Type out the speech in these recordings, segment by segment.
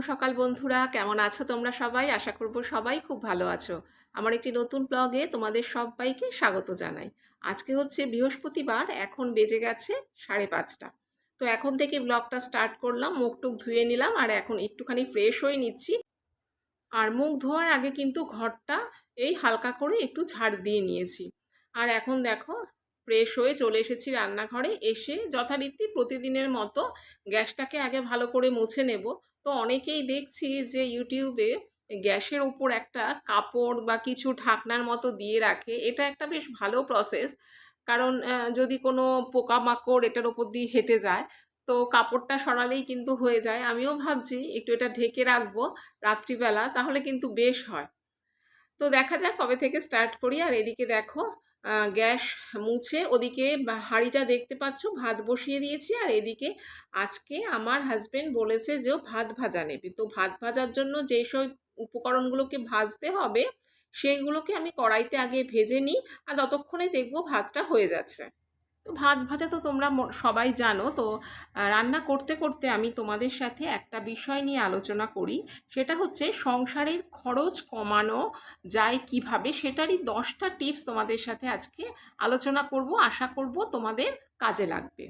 সকাল বন্ধুরা। কেমন আছো তোমরা সবাই? আশা করব সবাই খুব ভালো আছো। আমার একটি নতুন ব্লগে তোমাদের সবাইকে স্বাগত জানাই। আজকে হচ্ছে বৃহস্পতিবার, এখন বেজে গেছে সাড়ে পাঁচটা। তো এখন থেকে ব্লগটা স্টার্ট করলাম, মুখ টুক ধুয়ে নিলাম, আর এখন একটুখানি ফ্রেশ হয়ে নিচ্ছি। আর মুখ ধোয়ার আগে কিন্তু ঘরটা এই হালকা করে একটু ঝাড় দিয়ে নিয়েছি। আর এখন দেখো, ফ্রেশ হয়ে চলে এসেছি রান্নাঘরে। এসে যথারীতি প্রতিদিনের মতো গ্যাসটাকে আগে ভালো করে মুছে নেব। তো অনেকেই দেখছি যে ইউটিউবে গ্যাসের ওপর একটা কাপড় বা কিছু ঢাকনার মতো দিয়ে রাখে। এটা একটা বেশ ভালো প্রসেস কারণ যদি কোনো পোকামাকড় এটার ওপর দিয়ে হেঁটে যায়, তো কাপড়টা সরালেই কিন্তু হয়ে যায়। আমিও ভাবছি একটু এটা ঢেকে রাখব রাত্রিবেলা, তাহলে কিন্তু বেশ হয়। তো দেখা যাক কবে থেকে স্টার্ট করি। আর এদিকে দেখো গ্যাস মুছে ওদিকে হাড়িটা দেখতে পাচ্ছ, ভাত বসিয়ে দিয়েছি। আর এদিকে আজকে আমার হাজব্যান্ড বলেছে যে ভাত ভাজা নেবে। তো ভাত ভাজার জন্য যেসব উপকরণগুলোকে ভাজতে হবে, সেইগুলোকে আমি কড়াইতে আগে ভেজে নিই। আর ততক্ষণে দেখব ভাতটা হয়ে যাচ্ছে। তো ভাত ভাজা তো তোমরা সবাই জানো। তো রান্না করতে করতে আমি তোমাদের সাথে একটা বিষয় নিয়ে আলোচনা করি। সেটা হচ্ছে সংসারের খরচ কমানো যায় কীভাবে সেটারই দশটা টিপস তোমাদের সাথে আজকে আলোচনা করব। আশা করব তোমাদের কাজে লাগবে।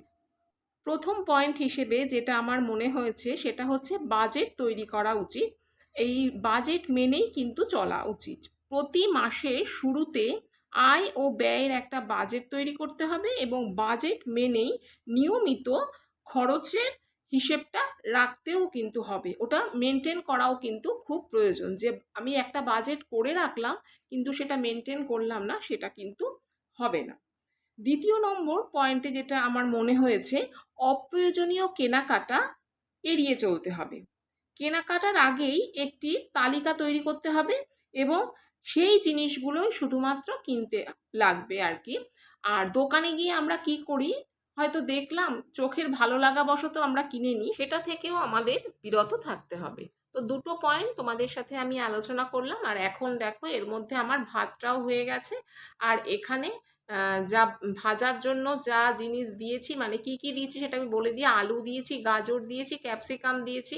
প্রথম পয়েন্ট হিসেবে যেটা আমার মনে হয়েছে সেটা হচ্ছে বাজেট তৈরি করা উচিত। এই বাজেট মেনেই কিন্তু চলা উচিত। প্রতি মাসে শুরুতে আয় ও ব্যয়ের একটা বাজেট তৈরি করতে হবে এবং বাজেট মেনেই নিয়মিত খরচের হিসেবটা রাখতেও কিন্তু হবে। ওটা মেনটেন করাও কিন্তু খুব প্রয়োজন। যে আমি একটা বাজেট করে রাখলাম, কিন্তু সেটা মেনটেন করলাম না, সেটা কিন্তু হবে না। দ্বিতীয় নম্বর পয়েন্টে যেটা আমার মনে হয়েছে, অপ্রয়োজনীয় কেনাকাটা এড়িয়ে চলতে হবে। কেনাকাটার আগেই একটি তালিকা তৈরি করতে হবে এবং সেই জিনিসগুলোই শুধুমাত্র কিনতে লাগবে আর কি আর দোকানে গিয়ে আমরা কি করি? হয়তো দেখলাম চোখের ভালো লাগা বশত আমরা কিনে নিই, সেটা থেকেও আমাদের বিরত থাকতে হবে। তো দুটো পয়েন্ট তোমাদের সাথে আমি আলোচনা করলাম, আর এখন দেখো এর মধ্যে আমার ভাতটাও হয়ে গেছে। আর এখানে যা ভাজার জন্য যা জিনিস দিয়েছি মানে কি কি দিয়েছি সেটা আমি বলে দিই। আলু দিয়েছি, গাজর দিয়েছি, ক্যাপসিকাম দিয়েছি।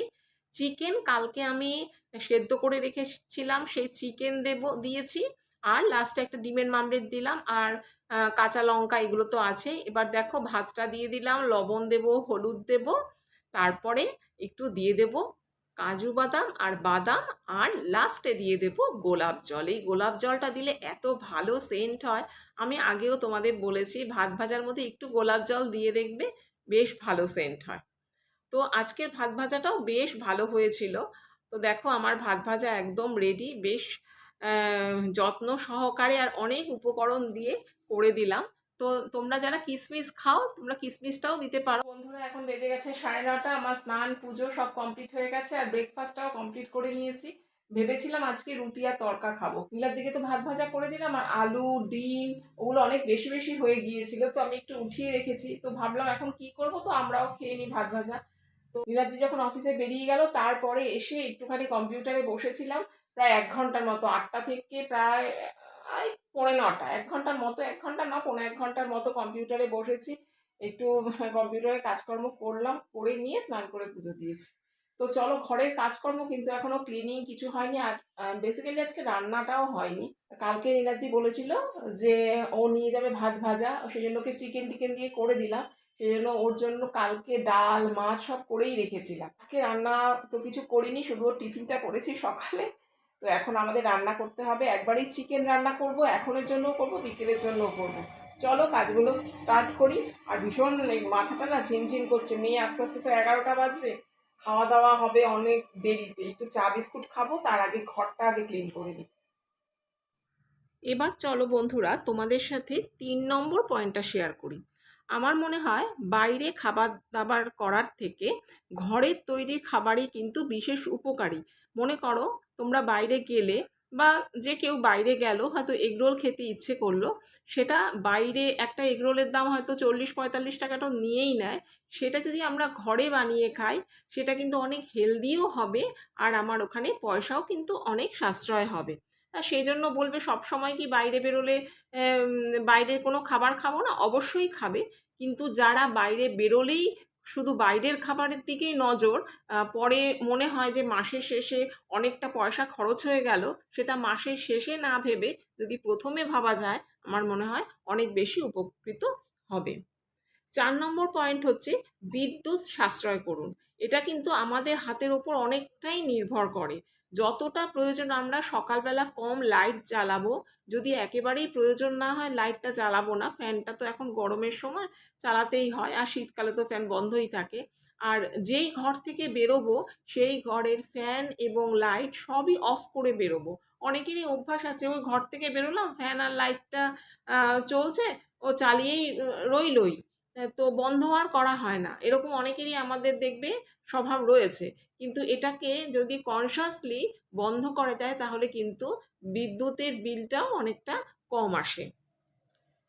চিকেন কালকে আমি সেদ্ধ করে রেখেছিলাম, সেই চিকেন দেব, দিয়েছি। আর লাস্টে একটা ডিমের মামলেট দিলাম আর কাঁচা লঙ্কা এগুলো তো আছে। এবার দেখো ভাতটা দিয়ে দিলাম, লবণ দেব, হলুদ দেব, তারপরে একটু দিয়ে দেব কাজু বাদাম আর বাদাম আর লাস্টে দিয়ে দেব গোলাপ জল। এই গোলাপ জলটা দিলে এত ভালো সেন্ট হয়। আমি আগেও তোমাদের বলেছি, ভাত ভাজার মধ্যে একটু গোলাপ জল দিয়ে দেখবে বেশ ভালো সেন্ট হয়। তো আজকের ভাত ভাজাটাও বেশ ভালো হয়েছিল। তো দেখো আমার ভাত ভাজা একদম রেডি বেশ যত্ন সহকারে আর অনেক উপকরণ দিয়ে করে দিলাম। তো তোমরা যারা কিসমিস খাও, তোমরা কিসমিসটাও দিতে পারো। বন্ধুরা, এখন বেজে গেছে সাড়ে নটা, আমার স্নান, পুজো সব কমপ্লিট হয়ে গেছে আর ব্রেকফাস্টটাও কমপ্লিট করে নিয়েছি। ভেবেছিলাম আজকে রুটি আর তরকা খাব। নীলার দিকে তো ভাত ভাজা করে দিলাম আর আলু, ডিম, ওগুলো অনেক বেশি বেশি হয়ে গিয়েছিল, তো আমি একটু উঠিয়ে রেখেছি। তো ভাবলাম এখন কি করব, তো আমরাও খেয়ে নিই ভাত ভাজা। তো নীলাদ্রি যখন অফিসে বেরিয়ে গেল, তারপরে এসে একটুখানি কম্পিউটারে বসেছিলাম, প্রায় এক ঘণ্টার মতো, আটটা থেকে প্রায় পৌনে নটা, এক ঘণ্টার মতো, এক ঘণ্টা না, পৌনে এক ঘণ্টার মতো কম্পিউটারে বসেছি, একটু কম্পিউটারে কাজকর্ম করলাম, করে নিয়ে স্নান করে পুজো দিয়েছি। তো চলো, ঘরের কাজকর্ম কিন্তু এখনও ক্লিনিং কিছু হয়নি, আর বেসিক্যালি আজকে রান্নাটাও হয়নি। কালকে নীলাদ্রি বলেছিল যে, ও নিয়ে যাবে ভাত ভাজা সেই জন্য ওকে চিকেন টিকেন দিয়ে করে দিলাম। সেই জন্য ওর জন্য কালকে ডাল, মাছ সব করেই রেখেছিলাম। আজকে রান্না তো কিছু করিনি, শুধু ওর টিফিনটা করেছি সকালে। তো এখন আমাদের রান্না করতে হবে। একবারই চিকেন রান্না করব, এখনের জন্যও করব, বিকেলের জন্যও করব। চলো কাজগুলো স্টার্ট করি। আর ভীষণ মাথাটা না ঝিমঝিম করছে। মেয়ে আস্তে আস্তে তো এগারোটা বাজবে। খাওয়া দাওয়া হবে অনেক দেরিতে। একটু চা, বিস্কুট খাব, তার আগে ঘরটা আগে ক্লিন করে নিই। এবার চলো বন্ধুরা, তোমাদের সাথে তিন নম্বর পয়েন্টটা শেয়ার করি। আমার মনে হয় বাইরে খাবার দাবার করার থেকে ঘরের তৈরি খাবারই কিন্তু বিশেষ উপকারী। মনে করো তোমরা বাইরে গেলে বা যে কেউ বাইরে গেল, হয়তো এগরোল খেতে ইচ্ছে করল, সেটা বাইরে একটা এগরোলের দাম হয়তো চল্লিশ পঁয়তাল্লিশ টাকাটা নিয়েই নেয়। সেটা যদি আমরা ঘরে বানিয়ে খাই, সেটা কিন্তু অনেক হেলদিও হবে আর আমার ওখানে পয়সাও কিন্তু অনেক সাশ্রয় হবে। সেই জন্য বলবে সব সময় কি বাইরে বেরোলে বাইরের কোনো খাবার খাব না? অবশ্যই খাবে। কিন্তু যারা বাইরে বেরোলেই শুধু বাইরের খাবারের দিকেই নজর পরে মনে হয় যে মাসের শেষে অনেকটা পয়সা খরচ হয়ে গেল, সেটা মাসের শেষে না ভেবে যদি প্রথমে ভাবা যায়, আমার মনে হয় অনেক বেশি উপকৃত হবে। চার নম্বর পয়েন্ট হচ্ছে বিদ্যুৎ সাশ্রয় করুন। এটা কিন্তু আমাদের হাতের ওপর অনেকটাই নির্ভর করে। যতটা প্রয়োজন আমরা সকালবেলা কম লাইট জ্বালাবো, যদি একেবারেই প্রয়োজন না হয় লাইটটা জ্বালাবো না ফ্যানটা তো এখন গরমের সময় চালাতেই হয়, আর শীতকালে তো ফ্যান বন্ধই থাকে। আর যেই ঘর থেকে বেরোবো, সেই ঘরের ফ্যান এবং লাইট সবই অফ করে বেরোবো। অনেকেরই অভ্যাস আছে, ওই ঘর থেকে বেরোলাম ফ্যান আর লাইটটা চলছে, ও চালিয়েই, রইলই। তো বন্ধ আর করা হয় না। এরকম অনেকেরই আমাদের দেখবে স্বভাব রয়েছে। কিন্তু এটাকে যদি কনসাসলি বন্ধ করে দেয় তাহলে কিন্তু বিদ্যুতের বিলটাও অনেকটা কম আসে।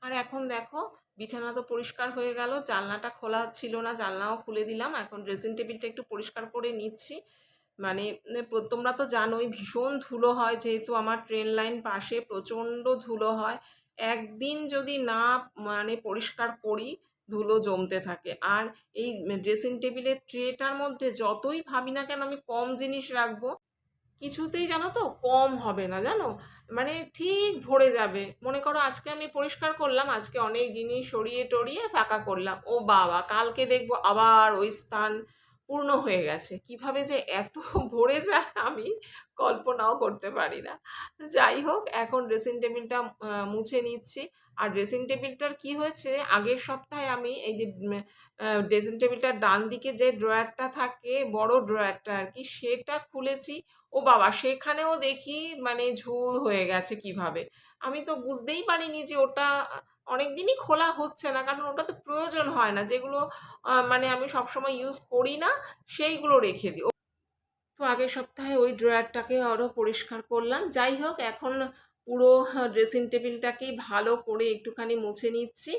আর এখন দেখো, বিছানা তো পরিষ্কার হয়ে গেল, জানলাটা খোলা ছিল না, জানলাও খুলে দিলাম। এখন ড্রেসিং টেবিলটা একটু পরিষ্কার করে নিচ্ছি। মানে তোমরা তো জানোই, ভীষণ ধুলো হয়। যেহেতু আমার ট্রেন লাইন পাশে প্রচণ্ড ধুলো হয়। একদিন যদি না মানে পরিষ্কার করি ধুলো জমতে থাকে। আর এই ড্রেসিং টেবিলের ট্রেটার মধ্যে যতই ভাবি না কেন আমি কম জিনিস রাখব, কিছুতেই জানো তো কম হবে না, জানো? মানে ঠিক ভরে যাবে। মনে করো আজকে আমি পরিষ্কার করলাম, আজকে অনেক জিনিস সরিয়ে টরিয়ে ফাঁকা করলাম। ও বাবা, কালকে দেখব আবার ওই স্থান পূর্ণ হয়ে গেছে। কীভাবে যে এত ভরে যায় আমি কল্পনাও করতে পারি না। যাই হোক, এখন ড্রেসিং টেবিলটা মুছে নিচ্ছি। আর ড্রেসিং টেবিলটার কি হয়েছে, আগের সপ্তাহে আমি এই যে ড্রেসিং টেবিলটার ডান দিকে যে ড্রয়ারটা থাকে, বড় ড্রয়ারটা আর কি, সেটা খুলেছি। ও বাবা, সেখানেও দেখি মানে ঝুল হয়ে গেছে কীভাবে। আমি তো বুঝতেই পারিনি যে ওটা অনেক দিনই খোলা হচ্ছে না, কারণ ওটা তো প্রয়োজন হয় না। যেগুলো মানে আমি সবসময় ইউজ করি না, সেইগুলো রেখে দিই। তো আগের সপ্তাহে ওই ড্রয়ারটাকে আরও পরিষ্কার করলাম। যাই হোক, এখন পুরো ড্রেসিং টেবিলটাকেই ভালো করে একটুখানি মুছে নিচ্ছি।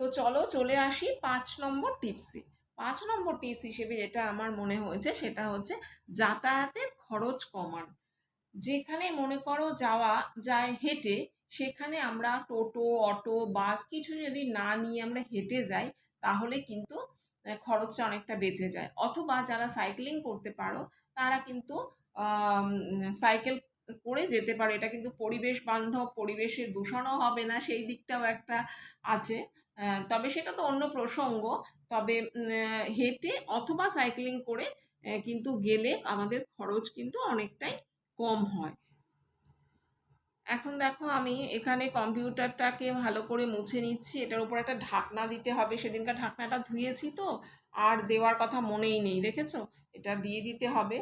তো চলো চলে আসি পাঁচ নম্বর টিপসে পাঁচ নম্বর টিপস হিসেবে যেটা আমার মনে হয়েছে সেটা হচ্ছে যাতায়াতের খরচ কমান। যেখানে মনে করো যাওয়া যায় হেঁটে, সেখানে আমরা টোটো, অটো, বাস কিছু যদি না নিয়ে আমরা হেঁটে যাই, তাহলে কিন্তু খরচটা অনেকটা বেঁচে যায়। অথবা যারা সাইক্লিং করতে পারো, তারা কিন্তু সাইকেল করে যেতে পারো। এটা কিন্তু পরিবেশ বান্ধব, পরিবেশের দূষণও হবে না, সেই দিকটাও একটা আছে। তবে সেটা তো অন্য প্রসঙ্গ। তবে হেঁটে অথবা সাইক্লিং করে কিন্তু গেলে আমাদের খরচ কিন্তু অনেকটাই কম হয়। এখন দেখো আমি এখানে কম্পিউটারটাকে ভালো করে মুছে নিচ্ছি। এটার উপর একটা ঢাকনা দিতে হবে। সেদিনকার ঢাকনাটা ধুয়েছি তো, আর দেওয়ার কথা মনেই নেই, দেখেছ? এটা দিয়ে দিতে হবে।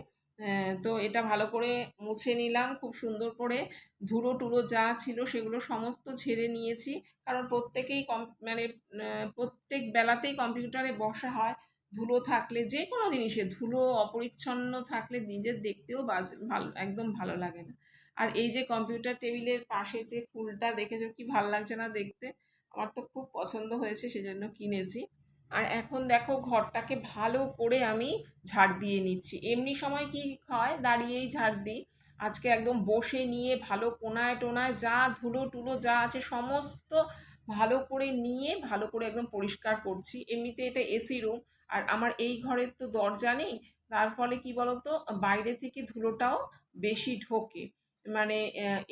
তো এটা ভালো করে মুছে নিলাম। খুব সুন্দর করে ধুলো টুলো যা ছিল সেগুলো সমস্ত ছেড়ে নিয়েছি। কারণ প্রত্যেকেই কম মানে প্রত্যেক বেলাতেই কম্পিউটারে বসা হয়। ধুলো থাকলে যে কোনো জিনিসে ধুলো অপরিচ্ছন্ন থাকলে নিজের দেখতেও বাজ, ভালো, একদম ভালো লাগে না। আর এই যে কম্পিউটার টেবিলের পাশে যে ফুলটা দেখেছ কি ভালো লাগছে না দেখতে? আমার তো খুব পছন্দ হয়েছে, সেজন্য কিনেছি। আর এখন দেখো ঘরটাকে ভালো করে আমি ঝাড় দিয়ে নিচ্ছি। এমনি সময় কি হয়? দাঁড়িয়েই ঝাড় দিই। আজকে একদম বসে নিয়ে ভালো কোনায় টোনায় যা ধুলো টুলো যা আছে সমস্ত ভালো করে নিয়ে ভালো করে একদম পরিষ্কার করছি। এমনিতে এটা এসি রুম। আর আমার এই ঘরের তো দরজা নেই। তার ফলে কি বলতো? বাইরে থেকে ধুলোটাও বেশি ঢোকে। মানে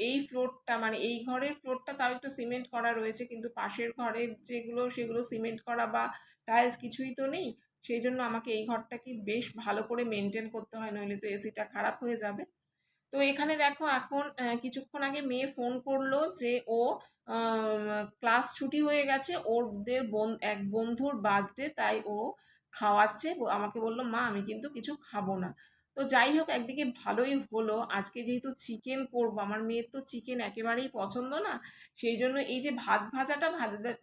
এই ফ্লোরটা মানে এই ঘরের ফ্লোরটা তাও একটু সিমেন্ট করা রয়েছে, কিন্তু পাশের ঘরের যেগুলো, সেগুলো সিমেন্ট করা বা টাইলস কিছুই তো নেই। সেই জন্য আমাকে এই ঘরটাকে বেশ ভালো করে মেনটেন করতে হয়, নইলে তো এসিটা খারাপ হয়ে যাবে। তো এখানে দেখো এখন কিছুক্ষণ আগে মেয়ে ফোন করল যে ও ক্লাস ছুটি হয়ে গেছে, ওদের বোন, এক বন্ধুর বার্থডে, তাই ও খাওয়াচ্ছে। আমাকে বলল, মা, আমি কিন্তু কিছু খাব না। তো যাই হোক, একদিকে ভালোই হলো। আজকে যেহেতু চিকেন করব, আমার মেয়ের তো চিকেন একেবারেই পছন্দ না, সেই জন্য এই যে ভাত ভাজাটা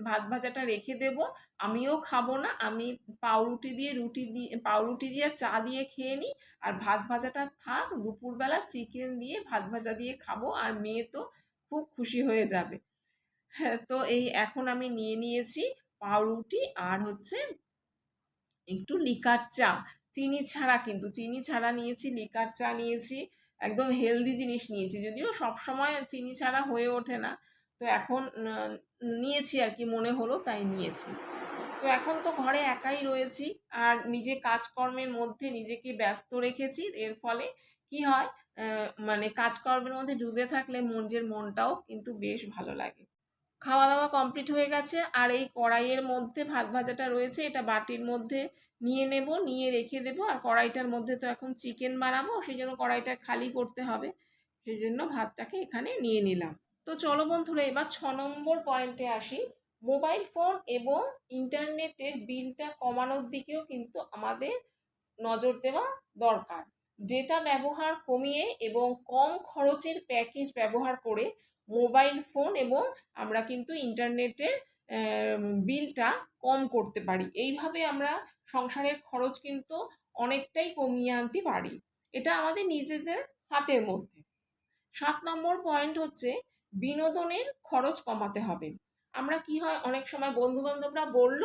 ভাত ভাজাটা রেখে দেব। আমিও খাব না, আমি পাউরুটি দিয়ে রুটি দিয়ে, পাউরুটি দিয়ে চা দিয়ে খেয়ে নিই। আর ভাত ভাজাটা থাক, দুপুরবেলা চিকেন দিয়ে ভাত ভাজা দিয়ে খাব, আর মেয়ে তো খুব খুশি হয়ে যাবে। হ্যাঁ তো এই এখন আমি নিয়ে নিয়েছি পাউরুটি আর হচ্ছে একটু লিকার চা। চিনি ছাড়া কিন্তু, চিনি ছাড়া নিয়েছি, লিকার চা নিয়েছি, একদম হেলদি জিনিস নিয়েছি। যদিও সব সময় চিনি ছাড়া হয়ে ওঠে না। তো এখন নিয়েছি আর কি, মনে হলো তাই নিয়েছি। তো এখন তো ঘরে একাই রয়েছি আর নিজে কাজকর্মের মধ্যে নিজেকে ব্যস্ত রেখেছি। এর ফলে কি হয় মানে কাজকর্মের মধ্যে ডুবে থাকলে মনের মনটাও কিন্তু বেশ ভালো লাগে। খাওয়া দাওয়া কমপ্লিট হয়ে গেছে। আর এই কড়াইয়ের মধ্যে ভাত ভাজাটা রয়েছে, এটা বাটির মধ্যে নিয়ে নেব, নিয়ে রেখে দেবো। আর কড়াইটার মধ্যে তো এখন চিকেন বানাবো সেই জন্য কড়াইটা খালি করতে হবে। সেই জন্য ভাতটাকে এখানে নিয়ে নিলাম। তো চলো বন্ধুরা, এবার ছ নম্বর পয়েন্টে আসি। মোবাইল ফোন এবং ইন্টারনেটের বিলটা কমানোর দিকেও কিন্তু আমাদের নজর দেওয়া দরকার। ডেটা ব্যবহার কমিয়ে এবং কম খরচের প্যাকেজ ব্যবহার করে মোবাইল ফোন এবং আমরা কিন্তু ইন্টারনেটের বিলটা কম করতে পারি। এইভাবে আমরা সংসারের খরচ কিন্তু অনেকটাই কমিয়ে আনতে পারি। এটা আমাদের নিজেদের হাতের মধ্যে। সাত নম্বর পয়েন্ট হচ্ছে বিনোদনের খরচ কমাতে হবে। আমরা কি হয়, অনেক সময় বন্ধু বান্ধবরা বলল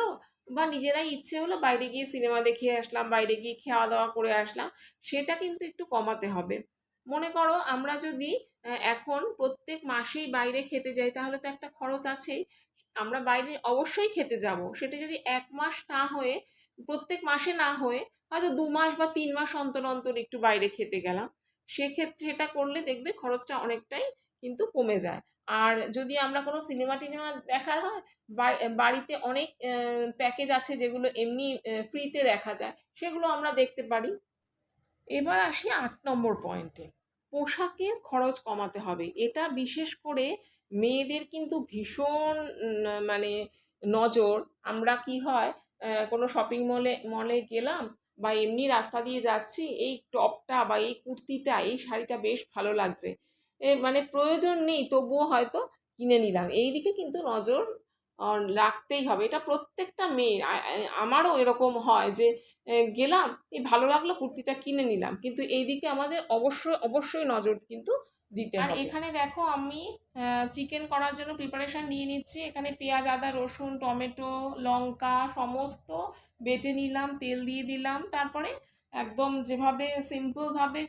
বা নিজেরাই ইচ্ছে হলো বাইরে গিয়ে সিনেমা দেখে আসলাম, বাইরে গিয়ে খাওয়া দাওয়া করে আসলাম, সেটা কিন্তু একটু কমাতে হবে। মনে করো আমরা যদি এখন প্রত্যেক মাসেই বাইরে খেতে যাই, তাহলে তো একটা খরচ আছেই। আমরা বাইরে অবশ্যই খেতে যাব। সেটা যদি এক মাস না হয়ে, প্রত্যেক মাসে না হয়ে, হয়তো দু মাস বা তিন মাস অন্তর অন্তর একটু বাইরে খেতে গেলাম, সেক্ষেত্রে সেটা করলে দেখবে খরচটা অনেকটাই কিন্তু কমে যায়। আর যদি আমরা কোনো সিনেমা টিনেমা দেখার হয় বাড়িতে অনেক প্যাকেজ আছে যেগুলো এমনি ফ্রিতে দেখা যায়, সেগুলো আমরা দেখতে পারি। এবার আসি আট নম্বর পয়েন্টে পোশাকের খরচ কমাতে হবে। এটা বিশেষ করে মেয়েদের কিন্তু ভীষণ মানে নজর। আমরা কি হয় কোনো শপিং মলে মলে গেলাম বা এমনি রাস্তা দিয়ে যাচ্ছি, এই টপটা বা এই কুর্তিটা, এই শাড়িটা বেশ ভালো লাগছে। মানে প্রয়োজন নেই তবুও হয়তো কিনে নিলাম। এই দিকে কিন্তু নজর রাখতেই হবে। এটা প্রত্যেকটা মেয়ের। আমারও এরকম হয় যে গেলাম এই ভালো লাগল কুর্তিটা কিনে নিলাম। কিন্তু এই দিকে আমাদের অবশ্যই অবশ্যই নজর কিন্তু দিতে আর এখানে দেখো আমি চিকেন করার জন্য প্রিপারেশন নিয়ে নিচ্ছি। এখানে পেঁয়াজ আদা রসুন টমেটো লঙ্কা সমস্ত বেটে নিলাম তেল দিয়ে দিলাম। তারপরে একদম যেভাবে সিম্পলভাবে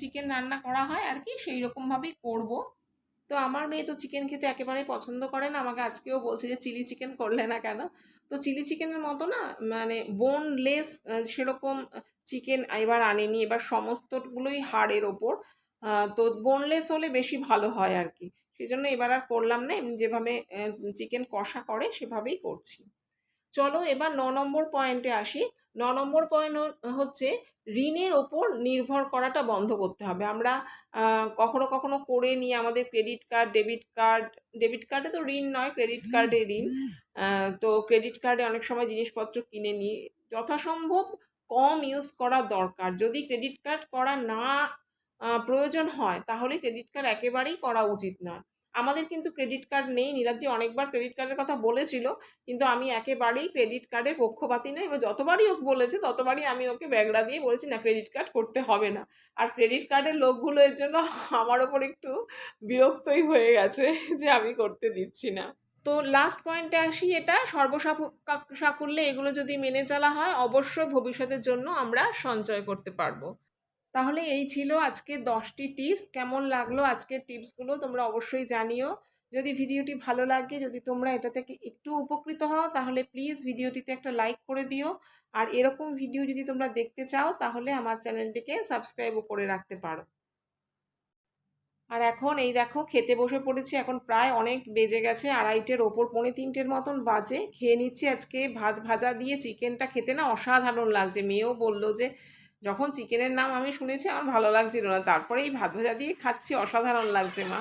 চিকেন রান্না করা হয় আর কি সেই রকমভাবেই করব। তো আমার মেয়ে তো চিকেন খেতে একেবারে পছন্দ করে না, আমাকে আজকেও বলছে যে চিলি চিকেন করলে না কেন? তো চিলি চিকেনের মতো না মানে বোনলেস সেরকম চিকেন এবার আনেনি, এবার সমস্তগুলোই হাড়ের ওপর। তো বোনলেস হলে বেশি ভালো হয় আর কি সেই জন্য এবার আর করলাম না যেভাবে চিকেন কষা করে সেভাবেই করছি। চলো এবার ন নম্বর পয়েন্টে আসি। ন নম্বর পয়েন্ট হচ্ছে ঋণের ওপর নির্ভর করাটা বন্ধ করতে হবে। আমরা কখনো কখনো করে নিয়ে আমাদের credit card debit card debit কার্ডে তো ঋণ নয় ক্রেডিট কার্ডে ঋণ। তো ক্রেডিট কার্ডে অনেক সময় জিনিসপত্র কিনে নিই। যথাসম্ভব কম ইউজ করা দরকার। যদি ক্রেডিট কার্ড করা না প্রয়োজন হয়, তাহলে ক্রেডিট কার্ড একেবারেই করা উচিত নয়। আমাদের কিন্তু ক্রেডিট কার্ড নেই। নীলাদ্রি অনেকবার ক্রেডিট কার্ডের কথা বলেছিল, কিন্তু আমি একেবারেই ক্রেডিট কার্ডের পক্ষপাতি নই এবার যতবারই ওকে বলেছে, ততবারই আমি ওকে ব্যাগড়া দিয়ে বলেছি, না ক্রেডিট কার্ড করতে হবে না। আর ক্রেডিট কার্ডের লোকগুলো এর জন্য আমার ওপর একটু বিরক্তই হয়ে গেছে যে আমি করতে দিচ্ছি না। তো লাস্ট পয়েন্টে আসি, এটা সর্বসাকুল্যে এগুলো যদি মেনে চলা হয় অবশ্যই ভবিষ্যতের জন্য আমরা সঞ্চয় করতে পারব। তাহলে এই ছিল আজকে দশটি টিপস কেমন লাগল আজকের টিপসগুলো তোমরা অবশ্যই জানিও। যদি ভিডিওটি ভালো লাগে, যদি তোমরা এটা থেকে একটু উপকৃত হও, তাহলে প্লিজ ভিডিওটিতে একটা লাইক করে দিও। আর এরকম ভিডিও যদি তোমরা দেখতে চাও, তাহলে আমার চ্যানেলটিকে সাবস্ক্রাইবও করে রাখতে পারো। আর এখন এই দেখো, খেতে বসে পড়েছি। এখন প্রায় অনেক বেজে গেছে, আড়াইটের ওপর, পৌনে তিনটের মতন বাজে। খেয়ে নিচ্ছি আজকে ভাত ভাজা দিয়ে। চিকেনটা খেতে না অসাধারণ লাগছে। মেয়েও বলল যে যখন চিকেনের নাম আমি শুনেছি, আমার ভালো লাগছিল না। তারপরে এই ভাত ভাজা দিয়ে খাচ্ছি, অসাধারণ লাগছে মা।